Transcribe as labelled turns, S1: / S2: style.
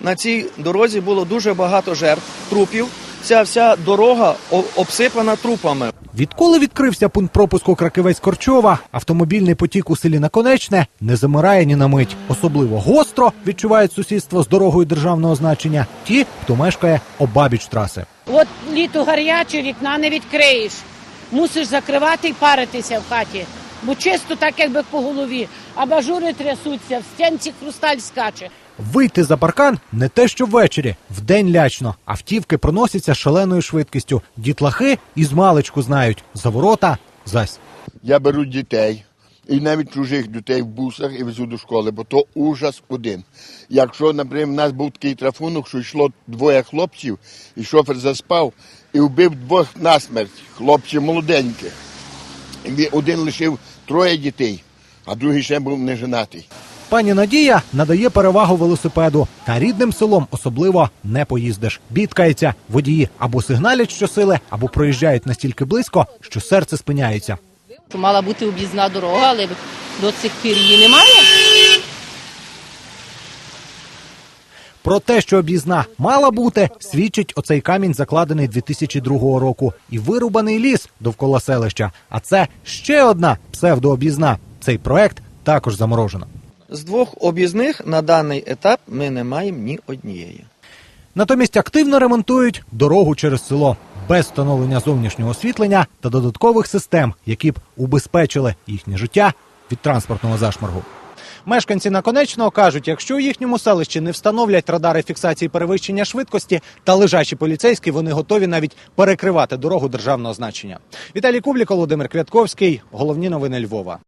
S1: на цій дорозі було дуже багато жертв, трупів. Ця вся дорога обсипана трупами.
S2: Відколи відкрився пункт пропуску Краківець Корчова, автомобільний потік у селі Наконечне не замирає ні на мить. Особливо гостро відчувають сусідство з дорогою державного значення ті, хто мешкає обабіч траси.
S3: От літо гаряче, вікна не відкриєш. Мусиш закривати і паритися в хаті. Бо чисто так, якби по голові. Абажури трясуться, в стінці хрусталь скаче.
S2: Вийти за паркан не те, що ввечері, вдень лячно. Автівки проносяться шаленою швидкістю. Дітлахи із маличку знають за ворота зась.
S4: Я беру дітей і навіть чужих дітей в бусах і везу до школи, бо то ужас один. Якщо, наприклад, в нас був такий трафунок, що йшло двоє хлопців, і шофер заспав і вбив двох насмерть, хлопців молоденьких. Один лишив троє дітей, а другий ще був неженатий.
S2: Пані Надія надає перевагу велосипеду. Та рідним селом особливо не поїздиш. Бідкається, водії або сигналять щосили, або проїжджають настільки близько, що серце спиняється.
S5: Мала бути об'їзна дорога, але до цих пір її немає.
S2: Про те, що об'їзна мала бути, свідчить оцей камінь, закладений 2002 року, і вирубаний ліс довкола селища. А це ще одна псевдооб'їзна. Цей проект також заморожено.
S1: З двох об'їзних на даний етап ми не маємо ні однієї.
S2: Натомість активно ремонтують дорогу через село без встановлення зовнішнього освітлення та додаткових систем, які б убезпечили їхнє життя від транспортного зашморгу. Мешканці наконечного кажуть, якщо у їхньому селищі не встановлять радари фіксації перевищення швидкості та лежачі поліцейські, вони готові навіть перекривати дорогу державного значення. Віталій Кублік, Володимир Квятковський. Головні новини Львова.